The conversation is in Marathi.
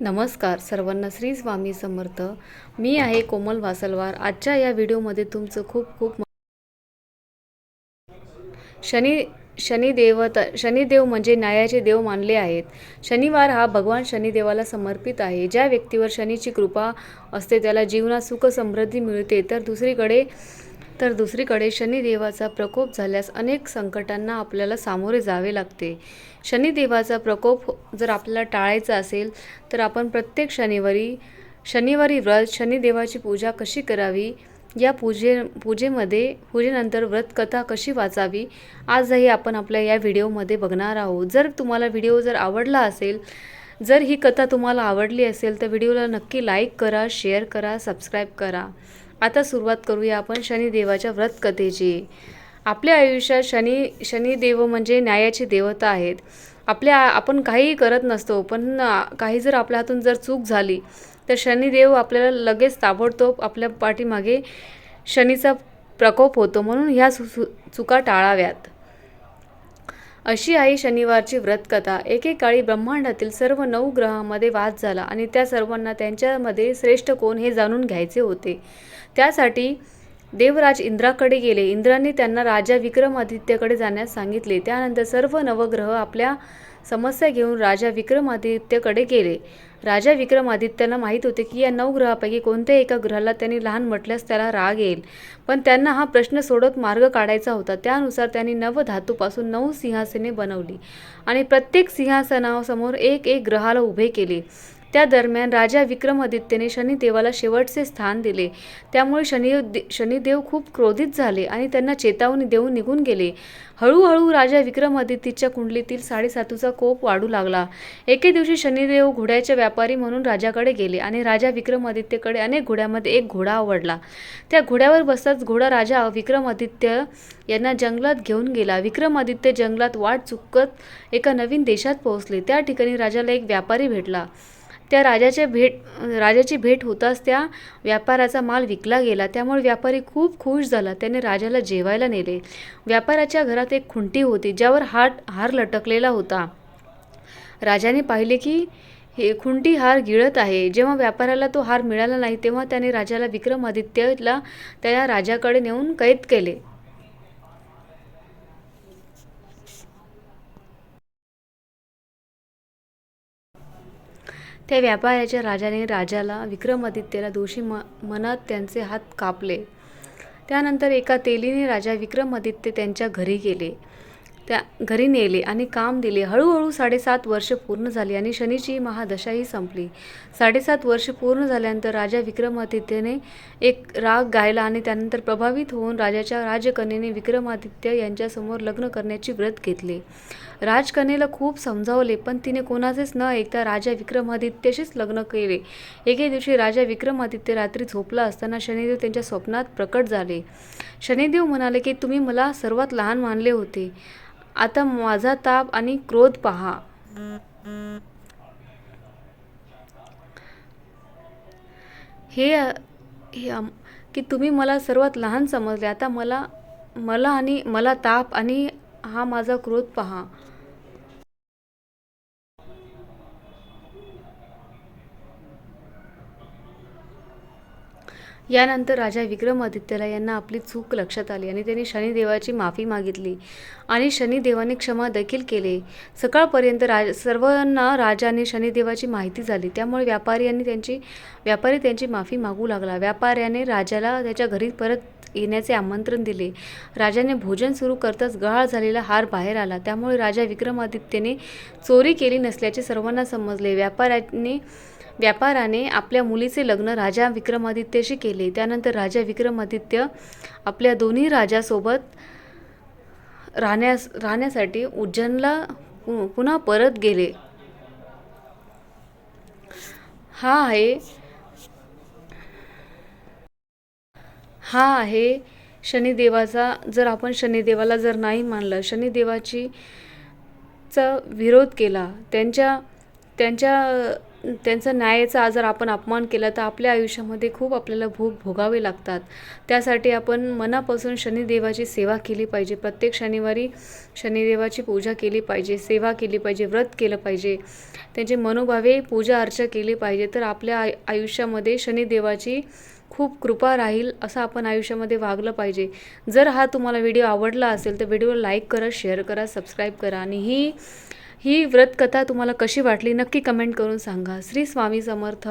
नमस्कार सर्वांना श्री स्वामी समर्थ. मी आहे कोमल वासलवार. आजच्या या व्हिडिओमध्ये तुमचं खूप खूप शनि शनी शनिदेवता शनिदेव म्हणजे न्यायाचे देव मानले आहेत. शनिवार हा भगवान शनिदेवाला समर्पित आहे. ज्या व्यक्तीवर शनीची कृपा असते त्याला जीवनात सुख समृद्धी मिळते तर दुसरीकडे तर दुसरीकडे शनिदेवाचा प्रकोप झाल्यास अनेक संकटांना आपल्याला सामोरे जावे लागते. शनिदेवाचा प्रकोप जर आपल्याला टाळायचा असेल तर आपण प्रत्येक शनिवारी शनिवारी व्रत शनिदेवाची पूजा कशी करावी? या पूजे पूजेमध्ये पूजेनंतर व्रतकथा कशी वाचावी? आजही आपण आपल्या या व्हिडिओमध्ये बघणार आहोत. जर तुम्हाला व्हिडिओ जर आवडला असेल जर ही कथा तुम्हाला आवडली असेल तर व्हिडिओला नक्की लाईक करा शेअर करा सबस्क्राईब करा. आता सुरुवात करूया आपण शनिदेवाच्या व्रतकथेची. आपल्या आयुष्यात शनी शनिदेव म्हणजे न्यायाची देवता आहेत. आपल्या आपण काहीही करत नसतो पण काही जर आपल्या हातून जर चूक झाली तर शनिदेव आपल्याला लगेच ताबडतोब आपल्या पाठीमागे शनीचा प्रकोप होतो म्हणून ह्या सु सु- चुका टाळाव्यात. अशी आहे शनिवारची व्रतकथा एकेकाळी ब्रह्मांडातील सर्व नऊ ग्रहांमध्ये वाद झाला आणि त्या सर्वांना त्यांच्यामध्ये श्रेष्ठ कोण हे जाणून घ्यायचे होते. त्यासाठी देवराज इंद्राकडे गेले. इंद्राने त्यांना राजा विक्रमादित्यकडे जाण्यास सांगितले. त्यानंतर सर्व नवग्रह आपल्या समस्या घेऊन राजा विक्रमादित्यकडे गेले. राजा विक्रमादित्याला माहीत होते की या नऊ ग्रहापैकी कोणत्याही एका ग्रहाला त्यांनी लहान म्हटल्यास त्याला राग येईल. पण त्यांना हा प्रश्न सोडत मार्ग काढायचा होता. त्यानुसार त्यांनी नवधातूपासून नऊ सिंहासने बनवली आणि प्रत्येक सिंहासनासमोर एक एक ग्रहाला उभे केले. त्या दरम्यान राजा विक्रमादित्यने शनिदेवाला शेवटचे स्थान दिले. त्यामुळे शनि शनिदेव खूप क्रोधित झाले आणि त्यांना चेतावणी देऊन निघून गेले. हळूहळू राजा विक्रमादित्यच्या कुंडलीतील साडेसातूचा कोप वाढू लागला. एके दिवशी शनिदेव घोड्याचे व्यापारी म्हणून राजाकडे गेले आणि राजा विक्रमादित्यकडे अनेक घोड्यामध्ये एक घोडा आवडला. त्या घोड्यावर बसताच घोडा राजा विक्रमादित्य यांना जंगलात घेऊन गेला. विक्रमादित्य जंगलात वाट चुकत एका नवीन देशात पोहोचले. त्या ठिकाणी राजाला एक व्यापारी भेटला. त्या राजाच्या भेट राजाची भेट होताच त्या व्यापाराचा माल विकला गेला. त्यामुळे व्यापारी खूप खुश झाला. त्याने राजाला जेवायला नेले. व्यापाराच्या घरात एक खुंटी होती ज्यावर हाट हार लटकलेला होता. राजाने पाहिले की हे खुंटी हार गिळत आहे. जेव्हा व्यापाऱ्याला तो हार मिळाला नाही तेव्हा त्याने राजाला विक्रमादित्यला त्या राजाकडे नेऊन कैद केले. त्या व्यापाऱ्याच्या राजाने राजाला विक्रमादित्यला दोषी म मनात त्यांचे हात कापले. त्यानंतर एका तेलीने राजा विक्रमादित्य त्यांच्या घरी गेले. त्या घरी नेले आणि काम दिले. हळूहळू साडेसात वर्ष पूर्ण झाली आणि शनीची महादशाही संपली. साडेसात वर्ष पूर्ण झाल्यानंतर राजा विक्रमादित्यने एक राग गायला आणि त्यानंतर प्रभावित होऊन राजाच्या राजकन्येने विक्रमादित्य यांच्यासमोर लग्न करण्याची व्रत घेतले. राजकन्येला खूप समजावले पण तिने कोणाचेच न ऐकता राजा विक्रमादित्यशीच लग्न केले. एके दिवशी राजा विक्रमादित्य रात्री झोपला असताना शनिदेव त्यांच्या स्वप्नात प्रकट झाले. शनिदेव म्हणाले की तुम्ही मला सर्वात लहान मानले होते. आता माझा ताप आणि क्रोध पहा. हे की तुम्ही मला सर्वात लहान समजले. आता मला मला आणि मला ताप आणि हा माझा क्रोध पहा. यानंतर राजा विक्रमादित्यला यांना आपली चूक लक्षात आली आणि त्यांनी शनिदेवाची माफी मागितली आणि शनिदेवाने क्षमा देखील केले. सकाळपर्यंत राज सर्वांना राजाने शनिदेवाची माहिती झाली. त्यामुळे व्यापारी यांनी त्यांची व्यापारी त्यांची माफी मागू लागला. व्यापाऱ्याने राजाला त्याच्या घरी परत येण्याचे आमंत्रण दिले. राजाने भोजन सुरू करताच गहाळ झालेला हार बाहेर आला. त्यामुळे राजा विक्रमादित्यने चोरी केली नसल्याचे सर्वांना समजले. व्यापाऱ्याने व्यापाराने आपल्या मुलीचे लग्न राजा विक्रमादित्यशी केले. त्यानंतर राजा विक्रमादित्य आपल्या दोन्ही राजासोबत राहण्यास राहण्यासाठी उज्जैनला पु- पुन्हा परत गेले. हा आहे हा आहे शनिदेवाचा जर आपण शनिदेवाला जर नाही मानलं शनिदेवाची चा विरोध केला त्यांच्या त्यांच्या त्यांचा न्यायाचा जर आपण अपमान केला तर आपल्या आयुष्यामध्ये खूप आपल्याला भोग भोगावे लागतात. त्यासाठी आपण मनापासून शनिदेवाची सेवा केली पाहिजे. प्रत्येक शनिवारी शनिदेवाची पूजा केली पाहिजे सेवा केली पाहिजे व्रत केलं पाहिजे. त्यांचे मनोभावे पूजा अर्चा केली पाहिजे. तर आपल्या आय आयुष्यामध्ये शनिदेवाची खूप कृपा राहील असं आपण आयुष्यामध्ये वागलं पाहिजे. जर हा तुम्हाला व्हिडिओ आवडला असेल तर व्हिडिओला लाईक करा शेअर करा सबस्क्राईब करा आणि ही ही व्रतकथा तुम्हाला कशी वाटली? नक्की कमेंट करून सांगा. श्री स्वामी समर्थ.